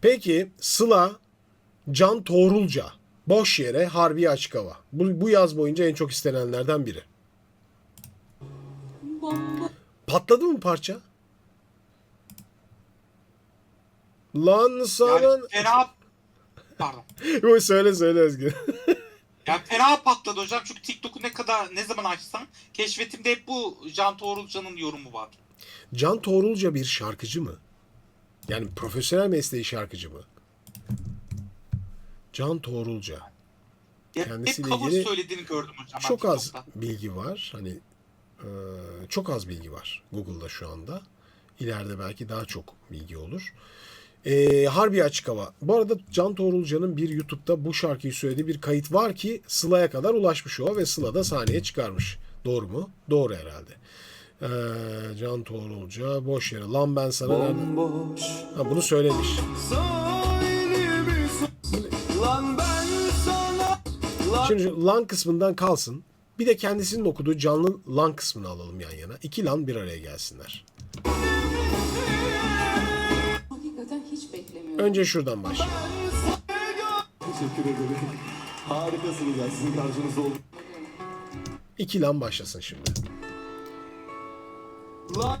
Peki Sıla Can Toğrulca boş yere Harbi Açık Hava. Bu, bu yaz boyunca en çok istenenlerden biri. Patladı mı parça? Lan sana... Yani fena... Pardon. Yo, söyle söyle Özgür. Yani fena patladı hocam çünkü TikTok'u ne kadar ne zaman açsam keşfetimde hep bu Can Toğrulcan'ın yorumu var. Can Toğrulca bir şarkıcı mı? Yani profesyonel mesleği şarkıcı mı? Can Toğrulca. Ya Kendisiyle hep ilgili söylediğini gördüm hocam. Çok az TikTok'ta. bilgi var. Hani e, çok az bilgi var Google'da şu anda. İleride belki daha çok bilgi olur. E, Harbi Açık Hava. Bu arada Can Toğrulcan'ın bir YouTube'da bu şarkıyı söylediği bir kayıt var ki Sıla'ya kadar ulaşmış o ve Sıla da sahneye çıkarmış. Doğru mu? Doğru herhalde. E, Can Toğrulca boş yere lan ben sana nereden- Bomboş Ha, bunu söylemiş. Lan ben sana Lan Şimdi şu lan kısmından kalsın. Bir de kendisinin okuduğu canlı lan kısmını alalım yan yana. İki lan bir araya gelsinler. Hakikaten hiç beklemiyorum. Önce şuradan başlayalım. Teşekkür ederim Harikasınız ya sizin karşınızda oldum İki lan başlasın şimdi. Lan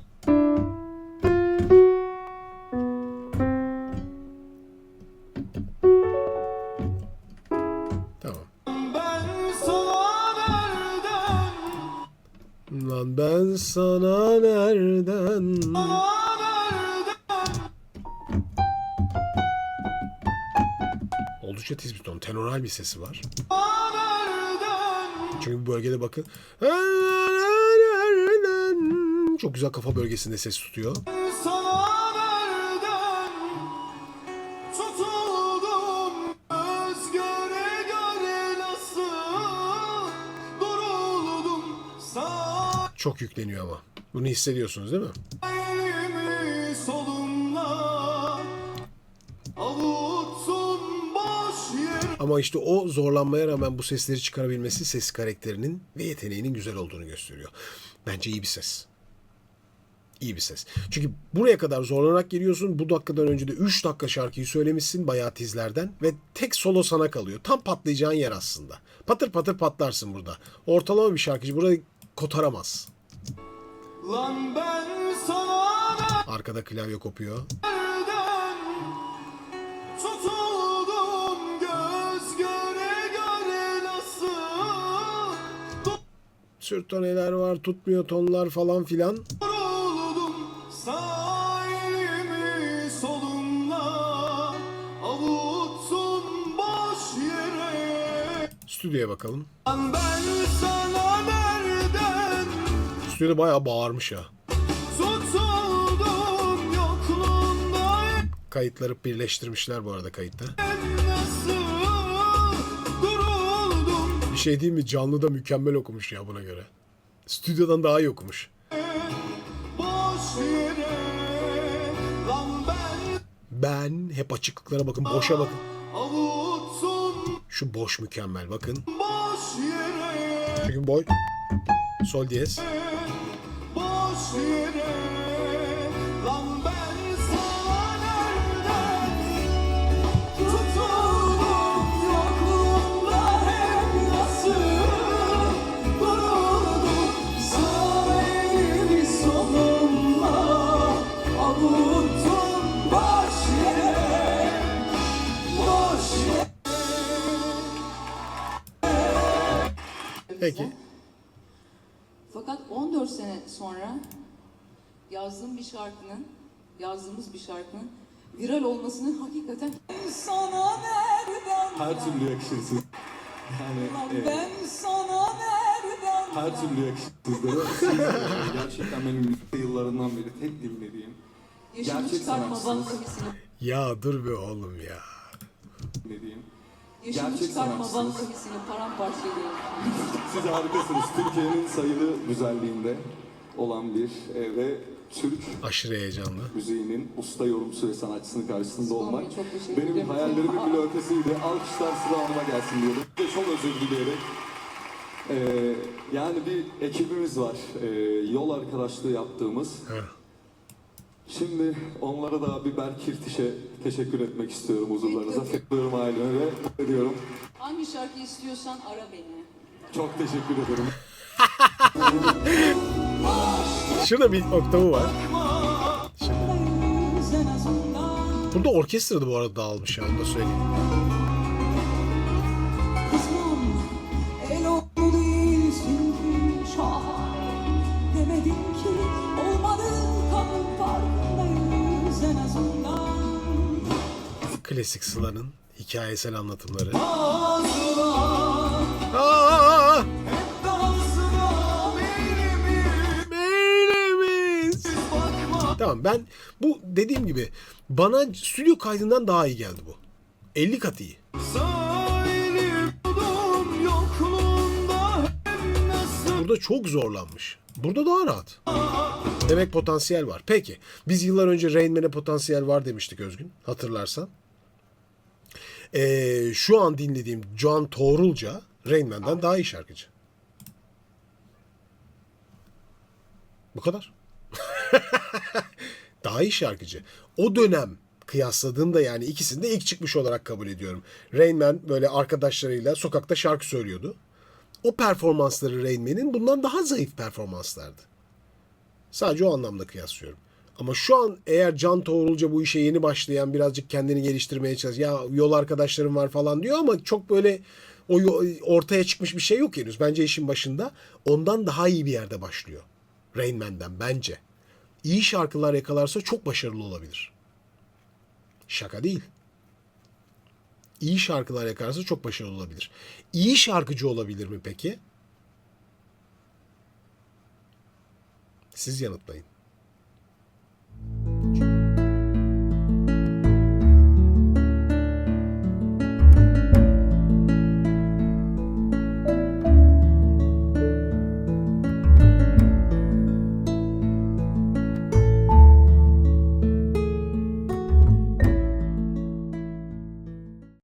Tamam. ben sana nereden Lan ben sana nereden? Nereden Oldukça tiz bir ton. Tenoral bir sesi var. Çünkü bu bölgede bakın. Çok güzel kafa bölgesinde ses tutuyor. Çok yükleniyor ama. Bunu hissediyorsunuz değil mi? Ama işte o zorlanmaya rağmen bu sesleri çıkarabilmesi ses karakterinin ve yeteneğinin güzel olduğunu gösteriyor. Bence iyi bir ses. İyi bir ses. Çünkü buraya kadar zorlanarak geliyorsun. Bu dakikadan önce de 3 dakika şarkıyı söylemişsin bayağı tizlerden ve tek solo sana kalıyor. Tam patlayacağın yer aslında. Patır patır patlarsın burada. Ortalama bir şarkıcı burayı kotaramaz. Lan ben sana Arkada klavye kopuyor. Sürtoneler var, tutmuyor tonlar falan filan. Yoruldum sağ elimi solumla Avutsun boş yere Stüdyoya bakalım. Ben sana nereden Stüdyoda bayağı bağırmış ya. Tutuldum yokluğunda Kayıtları birleştirmişler bu arada kayıtta. Bir şey değil mi? Canlı da mükemmel okumuş ya buna göre. Stüdyodan daha iyi okumuş. Ben hep açıklıklara bakın, boşa bakın. avutsun Şu boş mükemmel bakın. Çünkü boy sol diyez. Boş yere Peki. Fakat 14 sene sonra yazdığım bir şarkının, yazdığımız bir şarkının viral olmasının hakikaten sana nereden Her türlü yakışırsınız. Yani e, ben sana nereden her türlü siz e, gerçekten benim lise yıllarından beri tek dinlediğim, Yaşımı gerçek çıkartma sanatçısınız. Ya dur be oğlum ya. dinlediğim. Gerçek çıkartma sanatçısınız. paramparça. Siz harikasınız. Türkiye'nin sayılı güzelliğinde olan bir e, ve Türk Aşırı heyecanlı. müziğinin usta yorumcusu ve sanatçısının karşısında olmak Vallahi çok teşekkür benim ederim. hayallerimin bile ötesiydi. Alkışlar sıra anıma gelsin diyordum. Ve çok özür dileyerek. e, yani bir ekibimiz var. E, yol arkadaşlığı yaptığımız. Heh. Şimdi onlara da bir Berkirtiş'e teşekkür etmek istiyorum huzurlarınıza. Peki. Seviyorum aileme ve ediyorum. Hangi şarkı istiyorsan ara beni. Çok teşekkür ederim. Şurada bir oktavı var. Azından. Burada orkestra da bu arada dağılmış ya onu da söyleyeyim. Klasik Sıla'nın hikayesel anlatımları. Tamam ben bu dediğim gibi bana stüdyo kaydından daha iyi geldi bu. 50 kat iyi. Burada çok zorlanmış. Burada daha rahat. Demek potansiyel var. Peki. Biz yıllar önce Rain Man'e potansiyel var demiştik Özgün. Hatırlarsan. Ee, şu an dinlediğim Can Toğrulca Rain Man'den daha iyi şarkıcı. Bu kadar. daha iyi şarkıcı. O dönem kıyasladığımda yani ikisini de ilk çıkmış olarak kabul ediyorum. Rain Man böyle arkadaşlarıyla sokakta şarkı söylüyordu. O performansları Rain Man'in bundan daha zayıf performanslardı. Sadece o anlamda kıyaslıyorum. Ama şu an eğer Can Toğrulca bu işe yeni başlayan birazcık kendini geliştirmeye çalışıyor. Ya yol arkadaşlarım var falan diyor ama çok böyle o ortaya çıkmış bir şey yok henüz. Bence işin başında ondan daha iyi bir yerde başlıyor. Rain Man'den bence. İyi şarkılar yakalarsa çok başarılı olabilir. Şaka değil. İyi şarkılar yakalarsa çok başarılı olabilir. İyi şarkıcı olabilir mi peki? Siz yanıtlayın.